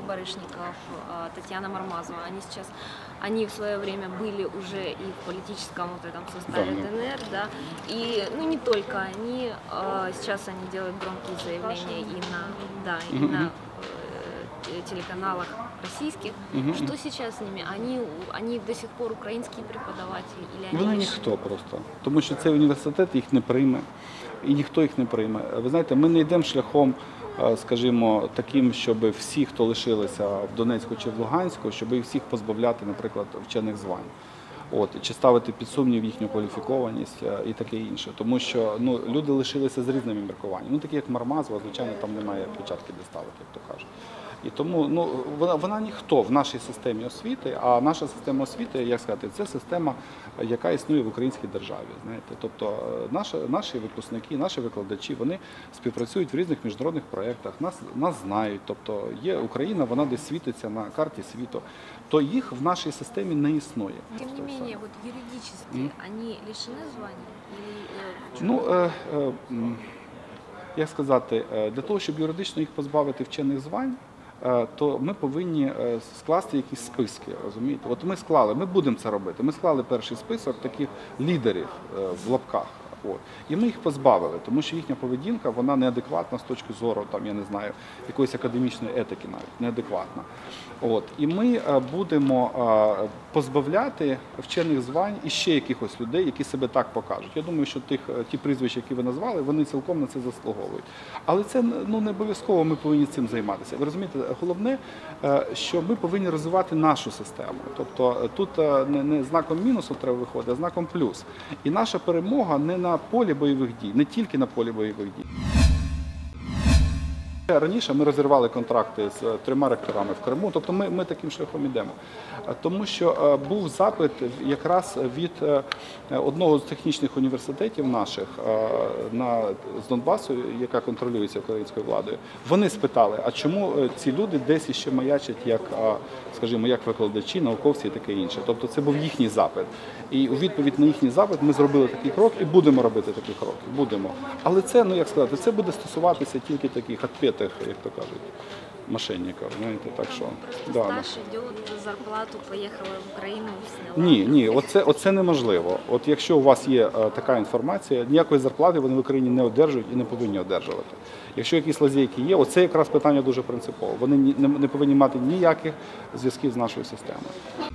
Сергей Барышников, а, Татьяна Мармазова, они сейчас, они в свое время были уже и в политическом вот этом составе Да, ну. ДНР, да, и, ну, не только они, а, сейчас они делают громкие заявления и на, да, и Мгм, на мгм. э, телеканалах российских. Мгм, Что мгм. сейчас с ними? Они, они до сих пор украинские преподаватели или они Вони лишь- ніхто просто. Тому що цей університет їх не прийме, і ніхто їх не прийме. Ви знаєте, ми не йдемо шляхом, е, скажімо, таким, щоб всі, хто лишилися в Донецьку чи в Луганську, щоб їх всіх позбавляти, наприклад, вчених звань. От, чи ставити під сумнів їхню кваліфікованість е, і таке інше. Тому що ну, люди лишилися з різними міркуваннями. Ну, такі як Мармазова, звичайно, там немає печатки де ставити, як то кажуть. І тому ну, вона, вона ніхто в нашій системі освіти, а наша система освіти, як сказати, це система, яка існує в українській державі. Знаєте, тобто е, наші, наші випускники, наші викладачі, вони співпрацюють в різних міжнародних проєктах, нас, нас знають. Тобто є Україна, вона десь світиться на карті світу, то їх в нашій системі не існує Тем не Просто і все. менее, вот юридически Мгм. они лишены звания? Или, э, в чём? Ну, е, е, м, як сказати, е, для того, щоб юридично їх позбавити вчених звань, е, то ми повинні е, скласти якісь списки. Розумієте? От ми склали, ми будемо це робити. Ми склали перший список таких лідерів е, в лапках. От. І ми їх позбавили, тому що їхня поведінка вона неадекватна з точки зору, там, я не знаю, якоїсь академічної етики навіть, неадекватна. От. І ми е, будемо е, позбавляти вчених звань і ще якихось людей, які себе так покажуть. Я думаю, що тих, е, ті прізвища, які ви назвали, вони цілком на це заслуговують. Але це ну, не обов'язково ми повинні цим займатися. Ви розумієте, головне, що ми повинні розвивати нашу систему. Тобто тут не знаком мінусу треба виходити, а знаком плюс. І наша перемога не на полі бойових дій, не тільки на полі бойових дій. Раніше ми розірвали контракти з е, трьома ректорами в Криму, тобто ми, ми таким шляхом йдемо. Е, Тому що е, був запит якраз від одного з технічних університетів наших на, з Донбасу, яка контролюється українською владою. Вони спитали, а чому ці люди десь іще маячать як, скажімо, як викладачі, науковці і таке інше. Тобто це був їхній запит. І у відповідь на їхній запит ми зробили такий крок і будемо робити такі кроки. Будемо. Але це, ну як сказати, це буде стосуватися тільки таких отпетих, як то кажуть, мошенників. Знаєте, так що Просто да, да. стаж зарплату поехала в Украину, сняла. Ні, ні, оце, оце неможливо. От якщо у вас є е, така інформація, ніякої зарплати вони в Україні не одержують і не повинні одержувати. Якщо якісь лазейки є, оце якраз питання дуже принципове. Вони не повинні мати ніяких зв'язків з нашою системою.